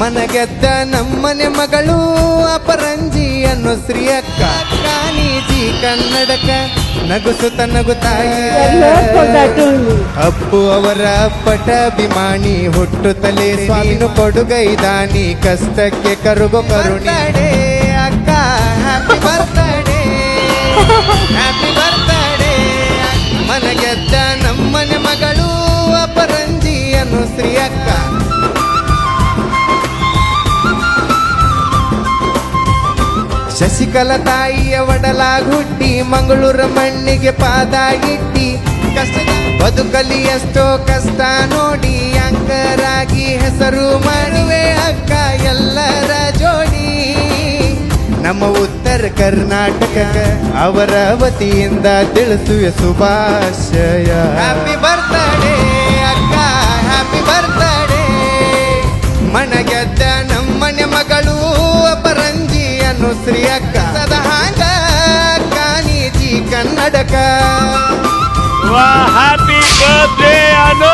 ಮನಗೆದ್ದ ನಮ್ಮನೆ ಮಗಳು ಅಪರಂಜಿ ಅನ್ನೋ ಶ್ರೀ ಅಕ್ಕ ಕಾನೀಜಿ ಕನ್ನಡಕ ನಗುಸುತ ನಗುತ್ತಾಯಿ ಅಪ್ಪು ಅವರ ಪಟಭಿಮಾಣಿ ಹುಟ್ಟು ತಲೆ ಸ್ವಾಮಿನು ಕೊಡುಗೈದಾನಿ ಕಷ್ಟಕ್ಕೆ ಕರುಗು ಕರುಣೆ. ಅಕ್ಕ ಹ್ಯಾಪಿ ಬರ್ತಡೇ. ಹ್ಯಾಪಿ ಬರ್ತಡೇ ಮನಗೆದ್ದ ನಮ್ಮನೆ ಮಗಳು ಅಪರಂಜಿ ಅನ್ನೋ ಶ್ರೀ ಅಕ್ಕ ಶಶಿಕಲ ತಾಯಿಯ ಒಡಲಾಗುಟ್ಟಿ, ಮಂಗಳೂರ ಮಣ್ಣಿಗೆ ಪಾದ ಇಟ್ಟಿ ಕಷ್ಟದ ಬದುಕಲಿ ಎಷ್ಟೋ ಕಷ್ಟ ನೋಡಿ, ಅಂಕರಾಗಿ ಹೆಸರು ಮಾಡುವೆ ಅಕ್ಕ ಎಲ್ಲರ ಜೋಡಿ. ನಮ್ಮ ಉತ್ತರ ಕರ್ನಾಟಕ ಅವರ ವತಿಯಿಂದ ತಿಳಿಸುವೆ ಶುಭಾಶಯ. ಹ್ಯಾಪಿ ಬರ್ತಡೇ ಅಕ್ಕ ಹ್ಯಾಪಿ ಬರ್ತಡೇ ಮನಗೆದ್ದ ಶ್ರೀ ಅಕ್ಕ ಸದಹಾಂಗ ಕಾಣಿಜಿ ಕನ್ನಡಕ. ವಾ ಹ್ಯಾಪಿ ಬರ್ತ್ಡೇ ಅನು